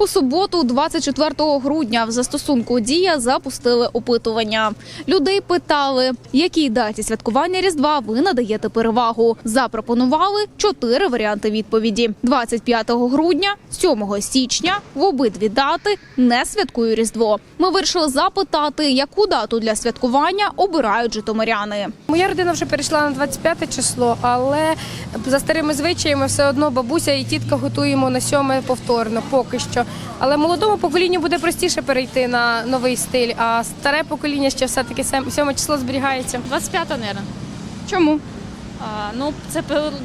У суботу, 24 грудня, в застосунку Дія запустили опитування. Людей питали, якій даті святкування Різдва ви надаєте перевагу. Запропонували чотири варіанти відповіді: 25 грудня, 7 січня. В обидві дати не святкую Різдво. Ми вирішили запитати, яку дату для святкування обирають житомиряни. Моя родина вже перейшла на 25 число, але за старими звичаями все одно бабуся і тітка готуємо на 7 повторно, поки що. Але молодому поколінню буде простіше перейти на новий стиль, а старе покоління ще все-таки 7 число зберігається. 25 наверное. Чому? А, ну, це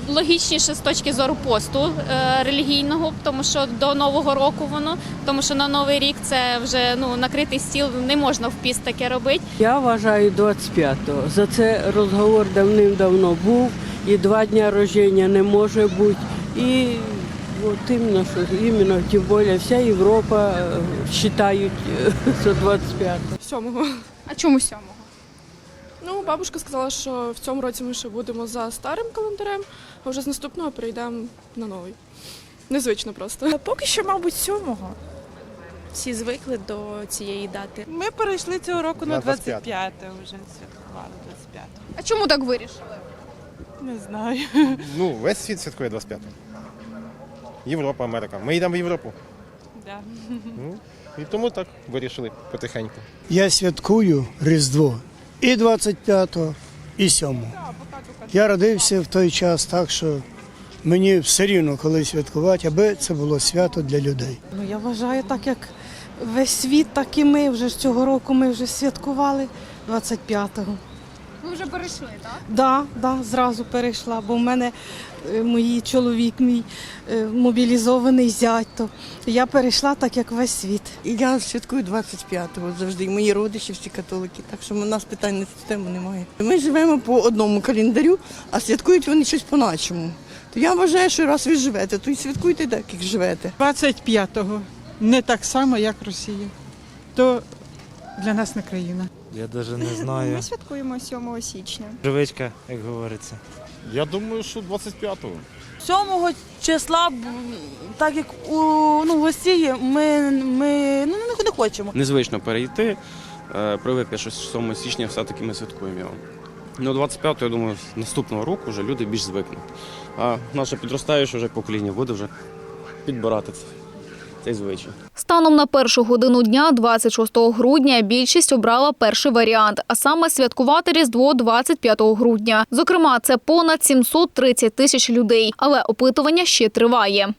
логічніше з точки зору посту е, релігійного, тому що до Нового року воно, тому що на Новий рік це вже ну, накритий стіл, не можна в піст таке робити. Я вважаю 25-го. За це розговор давним-давно був, і два дня рождення не може бути. І от іменно, що іменно, тим більше вся Європа е, вважають, е, що 25-го. Сьомого. А чому сьомого? Ну, бабушка сказала, що в цьому році ми ще будемо за старим календарем, а вже з наступного перейдемо на новий. Незвично просто. А Поки що, мабуть, сьомого. Всі звикли до цієї дати. Ми перейшли цього року на На 25. 25 вже святкували 25. А чому так вирішили? Не знаю. Ну, весь світ святкує 25-го. Європа, Америка. Ми йдемо в Європу. Да. Ну, і тому так вирішили потихеньку. Я святкую Різдво і 25-го, і 7-го. Я родився в той час, так що мені все рівно коли святкувати, аби це було свято для людей. Ну я вважаю, так як весь світ, так і ми вже ж цього року ми вже святкували 25-го. Ви вже перейшли, так? Да, да, зразу перейшла, бо в мене е, мій чоловік, мій е, мобілізований зять, то я перейшла так, як весь світ. І Я святкую 25-го завжди. і Мої родичі всі католики, так що у нас питань на цю тему немає. Ми живемо по одному календарю, а святкують вони щось по-нашому. То я вважаю, що раз ви живете, то й святкуйте так, як живете. 25-го. Не так само, як Росія. То для нас не країна. Я навіть не знаю. Ми святкуємо 7 січня. Живичка, як говориться. Я думаю, що 25-го. 7 числа, так як у ну, в Росії, ми, ми ну, не, не хочемо. незвично перейти. Е, Привик, що 7 січня все-таки ми святкуємо його. Ну, 25 я думаю, з наступного року вже люди більш звикнуть. А наше підростаюче вже покоління буде вже підбирати це, цей звичай. Станом на першу годину дня, 26 грудня, більшість обрала перший варіант, а саме святкувати Різдво 25 грудня. Зокрема, це понад 730 тисяч людей, але опитування ще триває.